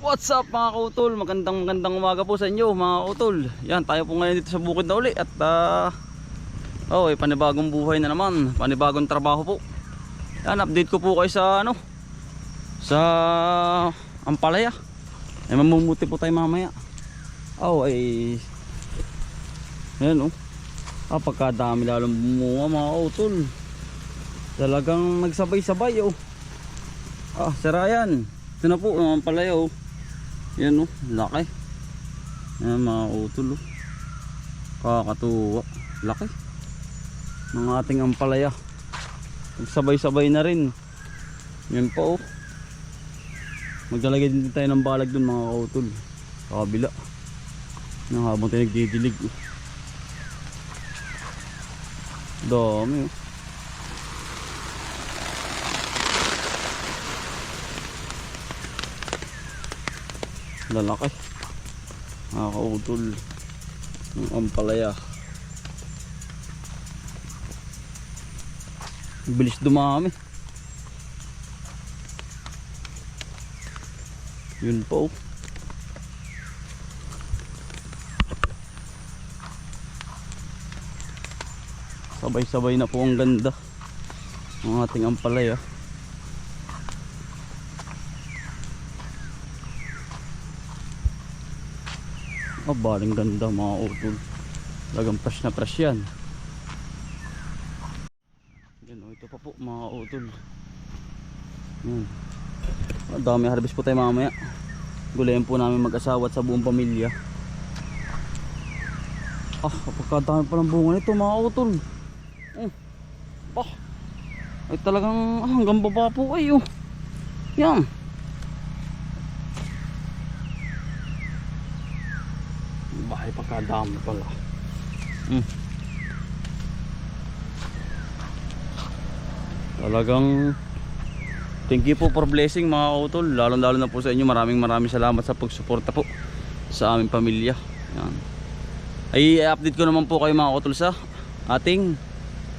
What's up mga kautol? Magandang magandang umaga po sa inyo mga kautol. Yan, tayo po ngayon dito sa bukid na uli at ah oh, eh, panibagong buhay na naman, panibagong trabaho po. Yan, update ko po kayo sa ano sa Ampalaya. Ay mamumuti po tayo mamaya. Oh, ay Yan oh. Ah, pagkadami lalong bumunga mga kautol. Talagang nagsabay-sabay oh. Ah, sira yan. Ito na po, ang Ampalaya oh. Yan oh, laki. Yan mga utol oh. Kakatuwa. Laki. Ng ating ampalaya. Nagsabay-sabay na rin. Yan pa oh. Maglalagay din tayo ng balag dun mga utol. Sa kabila. Yan habang tayo nagdidilig. oh. Dami oh. Lalaki. Nakakautol. Ng ampalaya. Bilis dumami. Yun po. Sabay sabay na po ang ganda ng ating ampalaya Oh, baling ganda mga utol. Talagang fresh na fresh yan. Yan, oh, ito pa po mga utol. Yan. Ang dami harvest po tayo mamaya. Gulayan po namin mag-asawa at sa buong pamilya. Ah, kapagkadami pa ng bunga nito mga utol. Mm. Ah, ay talagang ah, hanggang baba po kayo. Yan. Bahay pagkadami pala. Mm. talagang thank you po for blessing mga kautol. Lalo lalo na po sa inyo. Maraming maraming salamat sa pagsuporta po sa aming pamilya. Yan. ay update ko naman po kayo mga kautol sa ating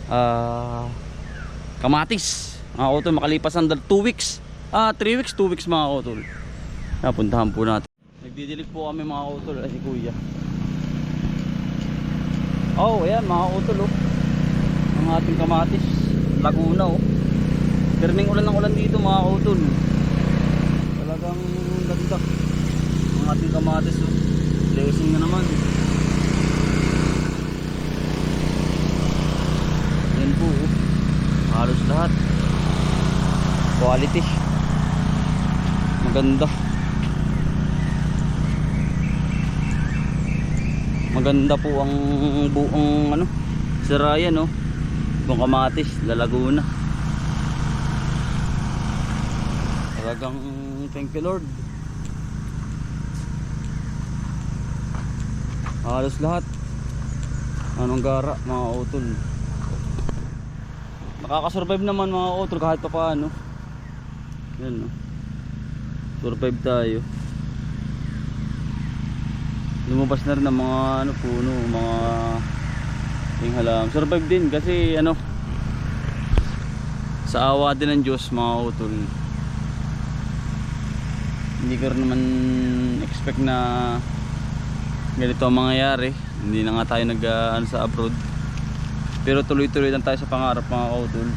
ah, kamatis. Mga kautol makalipas ang 2 weeks. Ah 3 weeks 2 weeks mga kautol. Napuntahan po natin. Nagdidilig po kami mga utol ay si kuya. Oh, ayan mga utol oh. Ang ating kamatis, Laguna oh. Pirming ulan ng ulan dito mga utol. Talagang ganda. Ang ating kamatis oh. Blessing na naman. Yan po oh. Halos lahat. Quality. Maganda. Maganda po ang buong ano sirayan no? Buong kamatis lalaguna talagang thank you lord. Halos lahat. Anong gara mga utol. Nakakasurvive naman mga utol kahit pa paano. Yan no? Survive tayo lumabas na rin ng mga ano puno mga yung halam survive din kasi ano sa awa din ng Diyos mga utol. Hindi ko naman expect na ganito ang mangyayari. Hindi na nga tayo nag uh, ano, sa abroad. Pero tuloy tuloy lang tayo sa pangarap mga utol.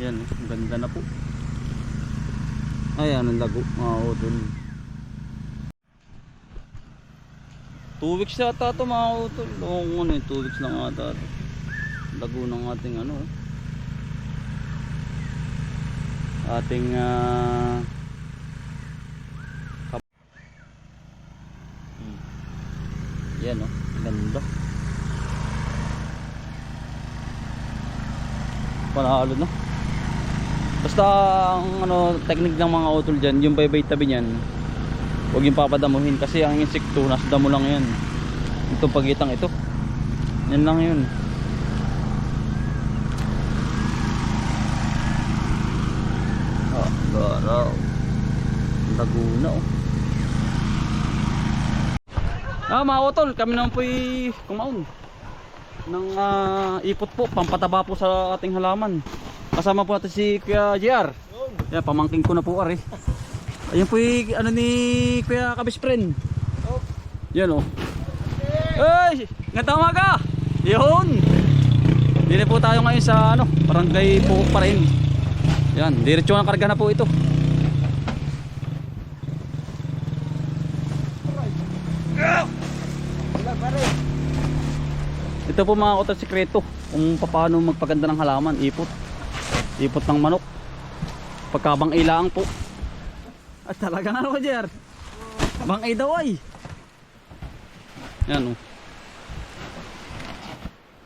Yan ang ganda na po. Ayan ang lago mga utol 2 weeks yata ito mga utol. Oo ano 2 weeks lang ata. Lago ng ating ano. eh. Ating kap- Hmm. Yan oh, ganda. Panalo na. Basta ang ano technique ng mga utol diyan, yung bye-bye tabi niyan, Huwag yung papadamuhin kasi ang insekto nasa damo lang yan. Itong pagitang ito. Yan lang yun. Ah, garaw. Laguna oh. Ah, mga utol, kami naman po'y kumaon. Ng ah, ipot po, pampataba po sa ating halaman. Kasama po natin si Kuya JR. Yan, pamangking ko na po ari. Ayan po yung ano ni Kuya Kabis friend. Yan o. Ay! Ngatama ka! Yun! Dili po tayo ngayon sa ano, barangay po pa rin. Yan, diretso ang karga na po ito. Ito po mga kotal sikreto kung paano magpaganda ng halaman, ipot. Ipot ng manok. Pagkabang ilaang po. At talaga nga Roger. Bang ay daw ay. Yan o.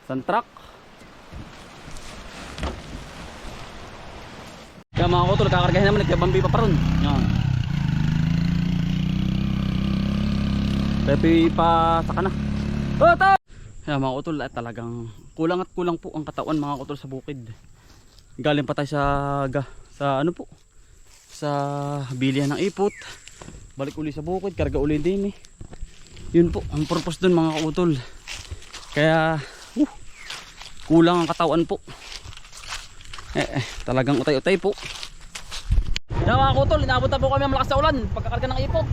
Santrak. Kaya mga kutol, kakargahin naman kaya bambi pa pa ron. Yan. Pepe pa saka na. Oh! Kaya mga kutol, ay talagang kulang at kulang po ang katawan mga kutol sa bukid. Galing pa tayo sa, sa ano po, sa bilihan ng ipot. Balik uli sa bukid, karga uli din eh. Yun po, ang purpose dun mga kutol. Kaya, uh, kulang ang katawan po. Eh, eh talagang utay-utay po. Kaya mga kutol, inabot na po kami ang malakas na ulan. Pagkakarga ng ipot.